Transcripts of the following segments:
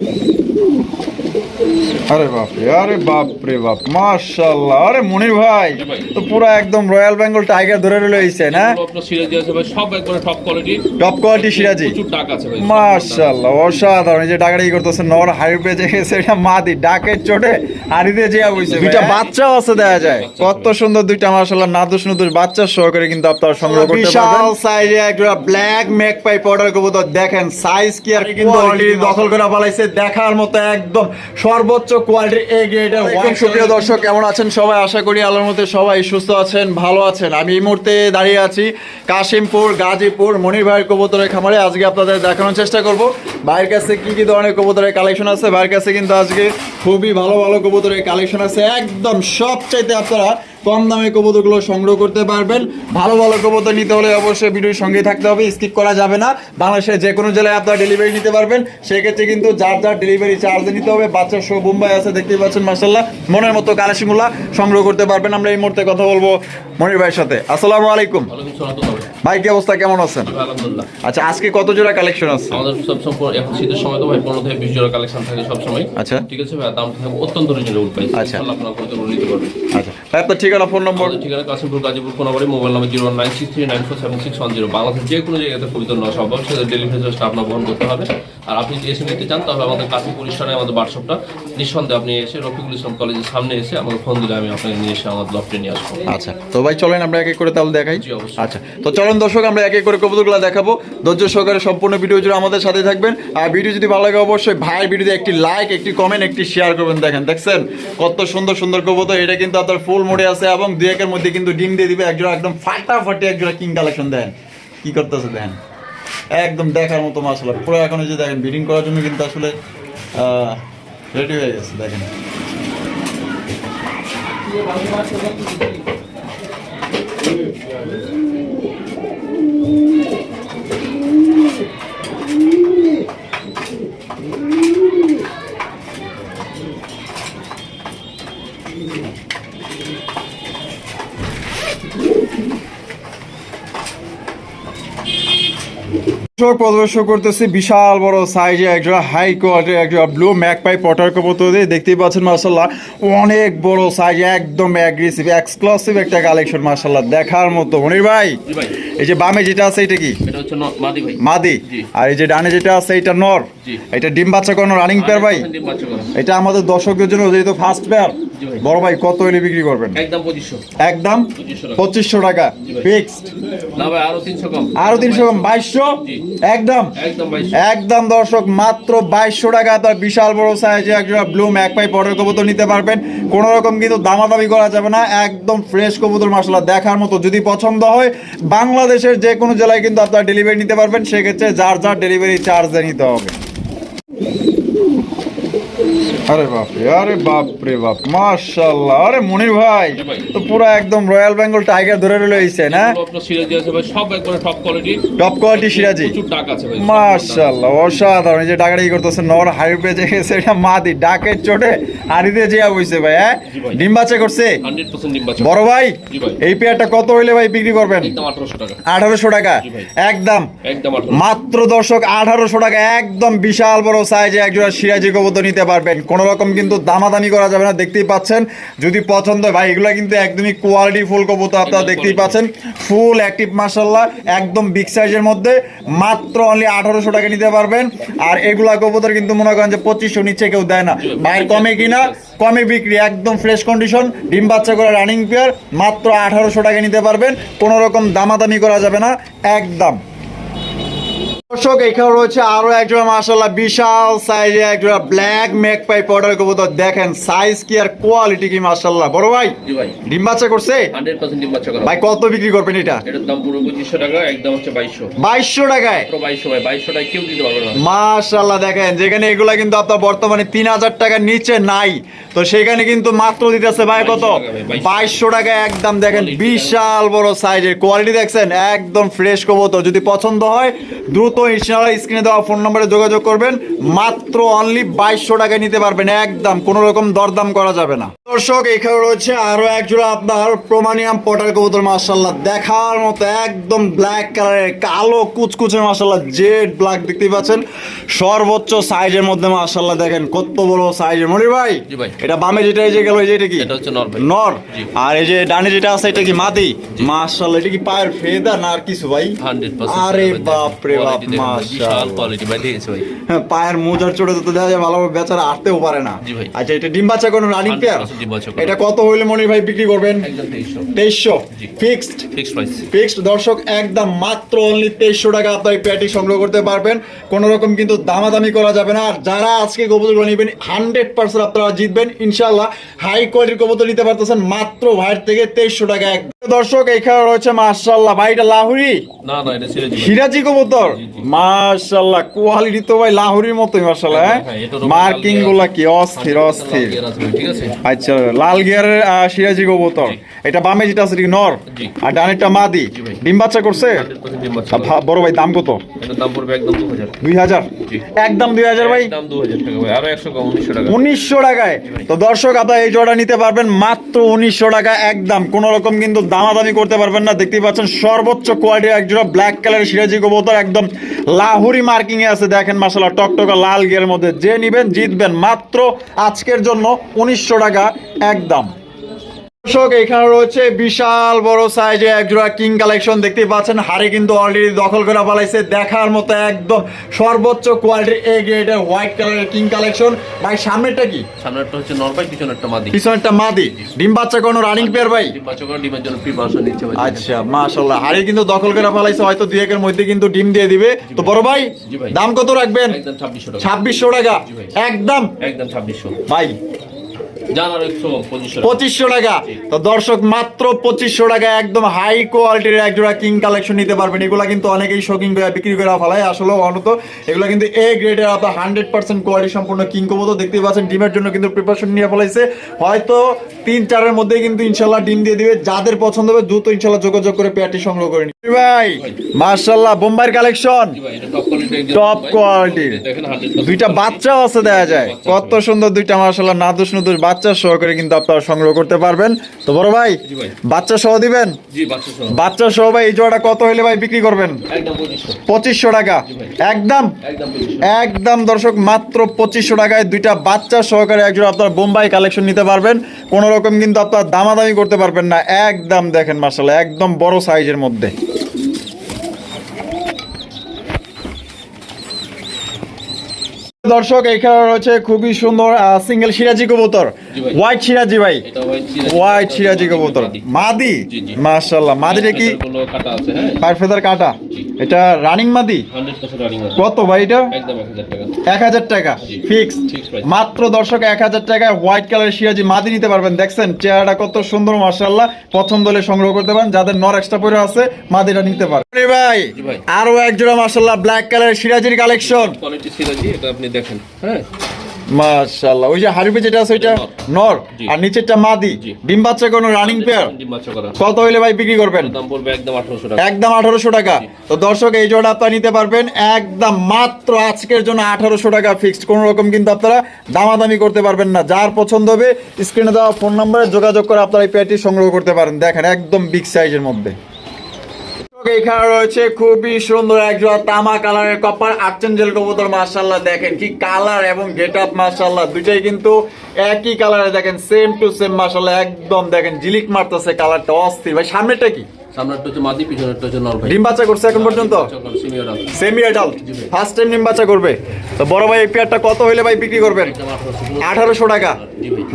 Thank you. আরে বাপরে আরে বাপরে বাপ মাশাআল্লাহ। আরে মনির ভাই তো পুরো একদম রয়্যাল বেঙ্গল টাইগার ধরে রইল এইছে না সিরাজি আছে ভাই সব একবারে top quality top quality Siraji. প্রচুর ডাক আছে ভাই মাশাআল্লাহ অসাধারণ। এই যে ডাকাডাকি করতেছে নর হাইওয়ে যে গেছে এটা মাদি ডাকের চোটে হাড়িতে যে বইছে দুইটা বাচ্চাও আছে দেখা যায়। কত সুন্দর দুইটা মাশাআল্লাহ নাদুস নুদুস বাচ্চা সহকারে কিন্তু আপনারা সংগ্রহ করতে পারবেন। বিশাল সাইজে একটা ব্ল্যাক মেক পাই পাউডার কবুতর দেখেন সাইজ কি আর কিন্তু অলরেডি দখল করে ফলাইছে দেখার মতো একদম সর্বোচ্চ কোয়ালিটি এ গ্রেডের ওয়ান সুপ্রিয় দর্শক কেমন আছেন? সবাই আশা করি আল্লাহর মধ্যে সবাই সুস্থ আছেন ভালো আছেন। আমি এই মুহূর্তে দাঁড়িয়ে আছি কাশিমপুর গাজীপুর মনির ভাইয়ের কবুতরের খামারে। আজকে আপনাদের দেখানোর চেষ্টা করব। ভাইয়ের কাছে কি কি ধরনের কবুতরের কালেকশন আছে? ভাইয়ের কাছে কিন্তু আজকে খুবই ভালো ভালো কবুতরের কালেকশন আছে। একদম সবচাইতে আপনারা কম দামে কবুতরগুলো সংগ্রহ করতে পারবেন। ভালো ভালো কবুতর নিতে হলে অবশ্যই ভিডিওর সঙ্গে থাকতে হবে স্কিপ করা যাবে না। বাংলাদেশের যে কোনো জেলায় আপনারা ডেলিভারি নিতে পারবেন। সেক্ষেত্রে কিন্তু যার যার ডেলিভারি চার্জ নিতে হবে, বাচ্চা শো মুম্বাই আছে, দেখতেই পাচ্ছেন মার্শাল্লাহ মনের মতো কালাশিমুলা সংগ্রহ করতে পারবেন। আমরা এই মুহূর্তে কথা বলব মনির ভাইয়ের সাথে। আসসালামু আলাইকুম। ভাই কি অবস্থা? কেমন আছেন? আলহামদুলিল্লাহ। আচ্ছা আজকে কত জোড়া কালেকশন আছে? আমাদের সব সবসময় এখন শীতের সময় তো ভাই পনেরো থেকে বিশ জোড়া কালেকশন থাকে সবসময়। আচ্ছা। ঠিক আছে ভাই দামটা থাকবে অত্যন্ত রিজনেবল প্রাইস আচ্ছা। আপনারা কত নিতে পারবেন। আচ্ছা। ভাই আপনার ঠিকানা ফোন নম্বর ঠিকানা Kashimpur Gazipur Konabari mobile number zero nine six three nine four seven six zero বাংলাদেশের যে কোনো জায়গাতে পবিত্র নেওয়া সম্ভব সেটা ডেলিভারি চার্জটা আপনার বহন করতে হবে। আর আপনি যদি এসে নিতে চান তাহলে আমাদের কাছে প্রতিষ্ঠানে আমাদের হোয়াটসঅ্যাপটা নিঃসন্দেহে আপনি এসে রফিকুল ইসলাম কলেজের সামনে এসে আমাকে ফোন দিলে আমি আপনাকে নিয়ে এসে আমার লফটে নিয়ে আসব। আচ্ছা। তো ভাই চলেন আমরা এক এক করে তাহলে দেখাই। জি, অবশ্যই। আচ্ছা। তো চলেন দর্শক, আমরা এক এক করে কবুতরগুলো দেখাবো। ধৈর্য সহকারে সম্পূর্ণ ভিডিও জুড়ে আমাদের সাথে থাকবেন। আর ভিডিও যদি ভালো লাগে অবশ্যই ভাইয়ের ভিডিওতে একটি লাইক একটি কমেন্ট একটি শেয়ার করবেন। দেখেন, দেখছেন? কত সুন্দর সুন্দর কবুতর। এটা কিন্তু আপনার ফুল মোডে আছে এবং দু একের মধ্যে কিন্তু ডিম দিয়ে দিবে। একজোড়া একদম ফাটাফাটি একজোড়া কিং কালেকশন দেন কি করতেছে, দেখেন? একদম দেখার মতো মাসালা পুরো এখন যে দেখেন বিডিং করার জন্য কিন্তু আসলে রেডি হয়ে গেছে, দেখেন। দর্শক প্রদর্শন করতেছি বিশাল বড় সাইজে একজোড়া হাই কোয়ালিটির একজোড়া ব্লু ম্যাকপাই পটার কবুতর দিয়ে দেখতেই পাচ্ছেন মার্শাল্লাহ অনেক বড় সাইজ একদম অ্যাগ্রেসিভ এক্সক্লুসিভ একটা কালেকশন মার্শাল্লাহ দেখার মতো। মনির ভাই এই যে বামে যেটা আছে এটা কি? মাদি। আর এই যে ডানে যেটা আছে এটা নর। এটা ডিম বাচ্চা কোনো রানিং পেয়ার ভাই? 100% ডিম বাচ্চা করা। এটা আমাদের দর্শকদের জন্য যেহেতু ফার্স্ট পেয়ার। বড় ভাই কত হলে বিক্রি করবেন? একদম পঁচিশশো। একদম? 2500 টাকা। পঁচিশশো টাকা। ফিক্সড? না ভাই আরও তিনশো কম। আরও তিনশো কম? বাইশশো? একদম? একদম দর্শক মাত্র বাইশশো টাকা। তার বিশাল বড় সাইজে একজোড়া ব্লুম এক পাই পটের কবুতর নিতে পারবেন। কোনো রকম কিন্তু দামাদামি করা যাবে না। একদম ফ্রেশ কবুতর মশলা দেখার মতো যদি পছন্দ হয় বাংলাদেশের যে কোনো জেলায় কিন্তু আপনারা ডেলিভারি নিতে পারবেন। সেক্ষেত্রে যার যার ডেলিভারি চার্জ নিতে হবে। আরে বাপরে আরে বাপরে বাপ মাশাআল্লাহ। আরে মনির ভাই তো পুরো একদম রয়্যাল বেঙ্গল টাইগার ধরে রইল এইছে না আপনার সিরাজি আছে ভাই সব একবারে top quality top quality Siraji. প্রচুর ডাক আছে ভাই মাশাআল্লাহ অসাধারণ। এই যে ডাকাডাকি করতেছে নর হাইওয়ে যে গেছে এটা মাদি ডাকের চোটে হাড়িতে যে বইছে ভাই হ্যাঁ? ডিম বাচ্চা করছে? হান্ড্রেড পার্সেন্ট ডিম বাচ্চা। বড় ভাই। এই পেয়ারটা কত হইলে ভাই বিক্রি করবেন? একদম আঠারোশো টাকা। আঠারোশো টাকা। একদম। একদম মাত্র দর্শক আঠারোশো টাকা। একদম বিশাল বড় সাইজে একজোড়া সিরাজি কবুতর নিতে পারবেন। কোনো রকম কিন্তু দামাদামি করা যাবে না দেখতেই পাচ্ছেন। যদি পছন্দ হয় ভাই এগুলো কিন্তু একদমই কোয়ালিটি ফুল কবুতর আপনারা দেখতেই পাচ্ছেন। ফুল। অ্যাক্টিভ মার্শাল্লাহ একদম বিগ সাইজের মধ্যে মাত্র অনলি আঠারোশো টাকা নিতে পারবেন। আর এগুলা কবুতর কিন্তু মনে করেন যে পঁচিশশো নিচে কেউ দেয় না। ভাইয়ের কমে কিনা কমে বিক্রি একদম ফ্রেশ কন্ডিশন ডিম বাচ্চা করে রানিং পেয়ার মাত্র আঠারোশো টাকা নিতে পারবেন। কোনো রকম দামাদামি করা যাবে না একদম। দর্শক এখানে রয়েছে আরও একজোড়া মাশাল্লাহ বিশাল সাইজে একজোড়া ব্ল্যাক মেক পাই পাউডার কবুতর। দেখেন সাইজ কি আর কোয়ালিটি কি মাশাল্লাহ বড় ভাই ডিম বাচ্চা করছে? ভাই কত বিক্রি করবেন এটা? এটার দাম পুরো পঁচিশশো টাকা একদম হচ্ছে বাইশশো। বাইশশো টাকায়? বাইশশো ভাই বাইশশো টাকা কেউ দিতে পারবে না। মাশাল্লাহ দেখেন যেখানে এগুলা কিন্তু আপনার বর্তমানে তিন হাজার টাকার নিচে নাই। তো সেখানে কিন্তু মাত্র দিতেছে ভাই কত? 2200 টাকা ভাই, 2200 বাইশশো টাকা একদম দেখেন বিশাল বড় সাইজের কোয়ালিটি দেখছেন একদম ফ্রেশ কবুতর। যদি পছন্দ হয় দ্রুত ইনশাআল্লাহ স্ক্রিনে দেওয়া ফোন নম্বরে যোগাযোগ করবেন। মাত্র অনলি বাইশশো টাকায় নিতে পারবেন। একদম কোনো রকম দরদাম করা যাবে না। দর্শক এখানে রয়েছে আরও এক জোড়া আপনার প্রমানিয়াম পটার কবুতর মার্শাল্লাহ দেখার মতো একদম ব্ল্যাক কালারের কালো কুচকুচে মার্শাল্লাহ জেড ব্ল্যাক দেখতে পাচ্ছেন। সর্বোচ্চ সাইজের মধ্যে মার্শাল্লাহ দেখেন কত বড় সাইজের মনির ভাই এটা বামে যেটা এই যে গেল এই যে এটা কি? নর। আর এই যে ডানে যেটা আছে এটা কি মাদি? মাশাআল্লাহ এটা কি পায়ের ফেদা না আর কিছু ভাই? আরে দেখেন, বাপ বিশাল কোয়ালিটি ভাই ভাই হ্যাঁ, পায়ের মোজার চড়ে তো দেখা যায় ভালোভাবে বেচারা আটতেও পারে না। জি ভাই। আচ্ছা এটা ডিম বাচ্চা কোনো রানিং পেয়ার ডিম বাচ্চা করা। এটা কত হইলে মনির ভাই বিক্রি করবেন? তেইশশো। তেইশশো। ফিক্সড ফিক্সড প্রাইস ফিক্সড দর্শক একদম মাত্র অনলি তেইশশো টাকা আপনার এই প্যাটি সংগ্রহ করতে পারবেন। কোনো রকম কিন্তু দামাদামি করা যাবে না। আর যারা আজকে কবুতরগুলো নেবেন হান্ড্রেড পার্সেন্ট আপনারা জিতবেন। ইনশাল্লাহ হাই কোয়ালিটির কবুতর নিতে পারতেছেন মাত্র ভাইয়ের থেকে তেইশশো টাকা এক দর্শক এখানে রয়েছে মার্শাল্লাহ ভাই এটা লাহুরি? না না এটা সিরাজি সিরাজি কবুতর? কোয়ালিটি তো ভাই লাহুরির মতোই মার্শাল্লাহ হ্যাঁ? হ্যাঁ, মার্কিংগুলা কি? অস্থির অস্থির। আচ্ছা লাল গিয়ারের সিরাজি কবুতর। এটা বামে যেটা আছে নর? আর ডানেরটা মাদি। ডিম বাচ্চা করছে? 100% ডিম বাচ্চা আর ভা- বড় ভাই দাম কত? দাম পড়বে একদম 2000 দুই হাজার? একদম দুই হাজার ভাই? দাম 2000 টাকা ভাই। আরও 100 কম 1900 টাকা। উনিশশো টাকায়। তো দর্শক আপনারা এই জোড়া নিতে পারবেন মাত্র উনিশশো টাকা একদম। কোন রকম কিন্তু দামাদামি করতে পারবেন না। দেখতেই পাচ্ছেন সর্বোচ্চ কোয়ালিটির একজোড়া ব্ল্যাক কালারের সিরাজি কবুতর একদম লাহুরি মার্কিং এ আছে। দেখেন মাসালা টকটকা লাল গিয়ের মধ্যে। যে নিবেন, জিতবেন। মাত্র আজকের জন্য উনিশশো টাকা একদম। দর্শক এখানে রয়েছে বিশাল বড় সাইজে এক জোড়া কিং কালেকশন দেখতে পাচ্ছেন। হাড়ি কিন্তু অলরেডি দখল করে ফেলাইছে। দেখার মতো একদম সর্বোচ্চ কোয়ালিটির এ গ্রেডের হোয়াইট কালারের কিং কালেকশন ভাই সামনেটা কি? সামনেরটা হচ্ছে নর ভাই পিছনেরটা মাদি। পিছনেরটা মাদি। ডিম বাচ্চা কোনো রানিং পেয়ার ভাই? ডিম বাচ্চা করে ডিমের জন্য প্রিপারেশন নিচ্ছে ভাই। আচ্ছা মাশাল্লাহ হাড়ি কিন্তু দখল করে ফেলাইছে। হয়তো দুই একের মধ্যে কিন্তু ডিম দিয়ে দিবে। তো বড় ভাই দাম কত রাখবেন? একদম 2600 টাকা। ছাব্বিশশো টাকা। একদম। একদম 2600 ভাই জান আর 100 2500 পঁচিশশো টাকা। তো দর্শক মাত্র পঁচিশশো টাকা একদম হাই কোয়ালিটির এক জোড়া কিং কালেকশন নিতে পারবেন। এগুলা কিন্তু অনেকেই করে বিক্রি করে ফেলায়। আসলে অনত এগুলো কিন্তু এ গ্রেডের আপনার হান্ড্রেড পার্সেন্ট কোয়ালিটি সম্পূর্ণ কিং কবুতর দেখতেই পাচ্ছেন। ডিমের জন্য কিন্তু প্রিপারেশন নিয়ে ফেলাইছে। হয়তো তিন চারের মধ্যে কিন্তু ইনশাল্লাহ ডিম দিয়ে দিবে। যাদের পছন্দ হবে দ্রুত ইনশাল্লাহ যোগাযোগ করে পেয়ারটি সংগ্রহ করে নিন ভাই মার্শাল্লাহ বোম্বাইয়ের collection. Top quality Top quality। দেখেন 100 দুইটা বাচ্চাও আছে দেখা যায়। কত সুন্দর দুইটা মার্শাল্লাহ নাদুস নুদুস বাচ্চা সহ করে কিন্তু আপনারা সংগ্রহ করতে পারবেন। তো বড় ভাই বাচ্চা সহ দিবেন? বাচ্চা সহ। ভাই এই জোড়াটা কত হলে ভাই বিক্রি করবেন? পঁচিশশো। টাকা। একদম? একদম দর্শক মাত্র পঁচিশশো টাকায় দুইটা বাচ্চা সহকারে একজন আপনার বোম্বাই কালেকশন নিতে পারবেন। কোনো রকম কিন্তু আপনার দামাদামি করতে পারবেন না। একদম দেখেন মার্শাল একদম বড় সাইজের মধ্যে। দর্শক এখানে রয়েছে খুবই সুন্দর সিঙ্গেল সিরাজি কবুতর। হোয়াইট সিরাজি ভাই। হোয়াইট সিরাজি কবুতর। মাদি। মাশাল্লাহ মাদিটা কি? কোনো কাটা হ্যাঁ? পায়ের ফেদার কাটা? এটা রানিং মাদি 100% রানিং আছে কত ভাই এটা? একদম 1000 টাকা। এক হাজার টাকা। জি। ফিক্সড মাত্র দর্শক এক হাজার টাকায় হোয়াইট কালার সিরাজি মাদি নিতে পারবেন। দেখছেন চেহারাটা কত সুন্দর মার্শাল্লাহ পছন্দ হলে সংগ্রহ করতে পারেন। যাদের নর এক্সট্রা পরে আছে মাদিটা নিতে পারেন। ভাই। আরও এক জোড়া ব্ল্যাক কালার সিরাজির কালেকশন কোয়ালিটি সিরাজি এটা আপনি দেখেন। হ্যাঁ। মাশাল্লাহ। ওই যে হারিপে যেটা আছে ওইটা? নর। আর নিচেরটা মাদি? ডিম বাচ্চা কোনো রানিং পেয়ার ডিম বাচ্চা করা। কত হইলে ভাই বিক্রি করবেন? দাম পড়বে একদম 1800 টাকা। একদম আঠারোশো টাকা। তো দর্শক এই জোড়া আপনারা নিতে পারবেন। একদম মাত্র আজকের জন্য আঠারোশো টাকা ফিক্সড কোনো রকম কিন্তু আপনারা দামাদামি করতে পারবেন না। যার পছন্দ হবে স্ক্রিনে দেওয়া ফোন নম্বরে যোগাযোগ করে আপনারা এই পেয়ারটি সংগ্রহ করতে পারেন। দেখেন একদম বিগ সাইজের মধ্যে। এখানে রয়েছে খুবই সুন্দর একজন তামা কালারের কপার, আর্চেঞ্জেল কবুতর মার্শাল্লাহ দেখেন কি কালার এবং গেট আপ মার্শাল্লাহ দুটাই কিন্তু একই কালারে, দেখেন সেম টু সেম মার্শাল্লাহ একদম, দেখেন, জিলিক মারতেছে কালারটা, অস্থির। ভাই সামনেটা কি? সামনেরটা হচ্ছে মাদি পিছনেরটা হচ্ছে নর ভাই। ডিম বাচ্চা করছে এখন পর্যন্ত? সিনিয়র আছে সেমি অ্যাডাল্ট ফার্স্ট টাইম ডিম বাচ্চা করবে? তো বড় ভাই এই পেয়ারটা কত হইলে ভাই বিক্রি করবেন? একদম 1800 আঠারোশো টাকা।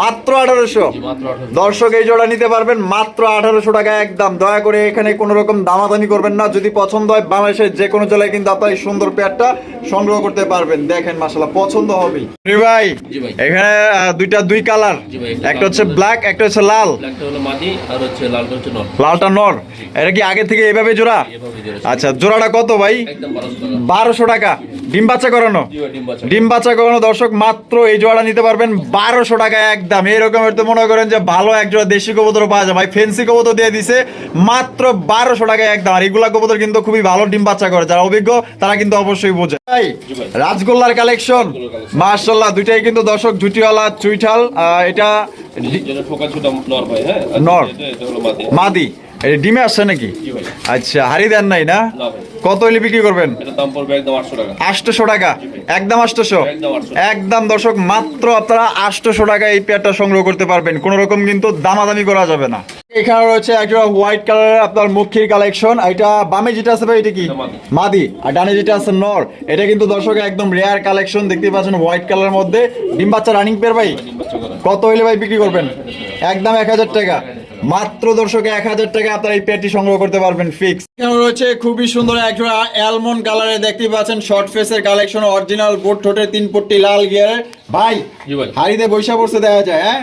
মাত্র আঠারোশো? জি মাত্র 1800 দর্শক এই জোড়া নিতে পারবেন মাত্র আঠারোশো টাকা একদম। দয়া করে এখানে কোনো রকম দামাদামি করবেন না। যদি পছন্দ হয় বাংলাদেশের যে কোনো জেলায় কিন্তু আপনার এই সুন্দর পেয়ারটা সংগ্রহ করতে পারবেন। দেখেন মাসালা পছন্দ হবেই। ভাই। এখানে দুইটা দুই কালার। একটা হচ্ছে ব্ল্যাক একটা হচ্ছে লাল। ব্ল্যাকটা হলো মাদি আর হচ্ছে লালটা হচ্ছে লালটা নর। এটা কি আগে থেকে এভাবে জোড়া। আচ্ছা জোড়াটা কত ভাই? বারোশো টাকা। ডিম বাচ্চা করানো? ডিম বাচ্চা। করানো। দর্শক মাত্র এই জোড়া নিতে পারবেন বারোশো টাকা একদম। এরকমের তো মনে করেন যে ভালো এক জোড়া দেশি কবুতর পাওয়া যায়। ভাই ফেন্সি কবুতর দিয়ে দিছে মাত্র বারোশো টাকা একদম। আর এগুলা কবুতর কিন্তু খুবই ভালো ডিম বাচ্চা করে। যারা অভিজ্ঞ তারা কিন্তু অবশ্যই বোঝে। ভাই রাজগোল্লার কালেকশন মার্শাল্লাহ দুইটাই কিন্তু দর্শক জুটিওয়ালা চুইঠাল এটা নর হ্যাঁ? মাদি। এটা ডিমে আসছে নাকি? আচ্ছা হারি দেন নাই না? কত হইলে বিক্রি করবেন? আটশোশো টাকা। একদম আটশোশো একদম দর্শক মাত্র আপনারা আটশোশো টাকা এই পেয়ারটা সংগ্রহ করতে পারবেন। কোন রকম কিন্তু দামাদামি করা যাবে না। এখানে রয়েছে একটা হোয়াইট কালারের আপনার মুখির কালেকশন এটা বামে যেটা আছে ভাই এটা কি? মাদি। আর ডানে যেটা আছে নর। এটা কিন্তু দর্শক একদম রেয়ার কালেকশন দেখতে পাচ্ছেন হোয়াইট কালারের মধ্যে। ডিম বাচ্চা রানিং পেয়ার ভাই? কত হইলে ভাই বিক্রি করবেন? একদম এক হাজার টাকা। মাত্র দর্শক এক হাজার টাকা আপনার এই পেয়ারটি সংগ্রহ করতে পারবেন ফিক্স এখানে রয়েছে খুবই সুন্দর একটা অ্যালমন্ড কালারে দেখতে পাচ্ছেন শর্ট ফেসের কালেকশন অরিজিনাল বোট ঠোঁটের তিন পট্টি লাল গিয়ারের ভাই জি ভাই। হাড়িতে বৈশা পড়ছে দেখা যায় হ্যাঁ?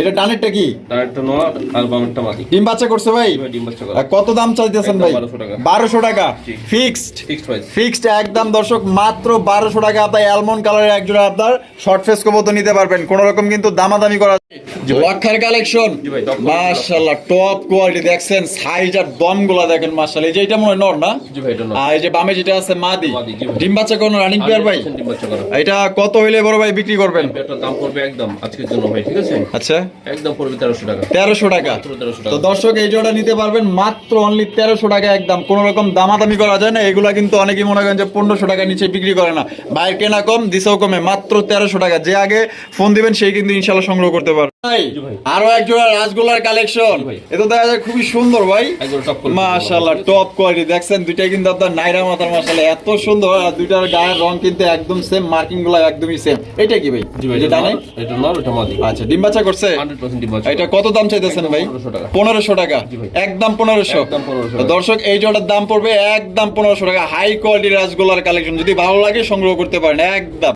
এটা ডানেরটা কি? তার একটা নর আর বামেরটা মাদি ডিম বাচ্চা করছে ভাই? ডিম বাচ্চা করা। কত দাম চাইতেছেন ভাই? 1200 টাকা। বারোশো টাকা। ফিক্সড ফিক্সড প্রাইস ফিক্সড একদম দর্শক মাত্র বারোশো টাকা আপনার অ্যালমন্ড কালারের একজোড়া আপনার শর্ট ফেস কবতো নিতে পারবেন। কোন রকম কিন্তু দামাদামি করা ওয়াক্ষার কালেকশন জি ভাই, top quality। মাশাআল্লাহ টপ কোয়ালিটি দেখছেন সাইজ আর দমগুলা দেখেন মাশাআল্লাহ। এই যে এটা মনে হয় নর না? জি ভাই এটা নর। আর এই যে বামে যেটা আছে মাদি। ডিম বাচ্চা কোন রানিং পেয়ার ভাই? 100% ডিম বাচ্চা করা এটা কত হইলে বড় ভাই বিক্রি করবেন? এটার দাম পড়বে একদম আজকের জন্য ভাই ঠিক আছে? আচ্ছা। একদম পড়বে তেরোশো টাকা। তেরোশো টাকা। তো দর্শক এই জোড়া নিতে পারবেন মাত্র অনলি তেরোশো টাকা একদম। কোন রকম দামাদামি করা যায় না এগুলা কিন্তু অনেকেই মনে করেন যে পনেরোশো টাকা নিচে বিক্রি করে না। ভাই কেনা কম দিছেও কমে। মাত্র তেরোশো টাকা। যে আগে ফোন দিবেন সেই কিন্তু ইনশাল্লাহ সংগ্রহ করতে পারবে। আরও এক জোড়া রাসগোল্লার কালেকশন এটা দেখা যায় খুবই সুন্দর ভাই। একদম টপ করে মাশাআল্লাহ টপ কোয়ালিটি দেখছেন দুইটাই কিন্তু আপনার নাইরা মাথার মাশাআল্লাহ এত সুন্দর। আর দুইটার গায়ের রং কিন্তু একদম সেম মার্কিংগুলো একদমই সেম এটা কি ভাই? এটা নর এটা নর এটা মাদি আচ্ছা ডিম বাচ্চা করছে? 100% ডিম বাচ্চা। এটা কত দাম চাইতেছেন ভাই? 1500 টাকা। পনেরোশো টাকা। একদম পনেরোশো। একদম 1500 দর্শক এই জোড়ার দাম পড়বে একদম পনেরোশো টাকা। হাই কোয়ালিটি রাসগোল্লার কালেকশন যদি ভালো লাগে সংগ্রহ করতে পারেন একদম।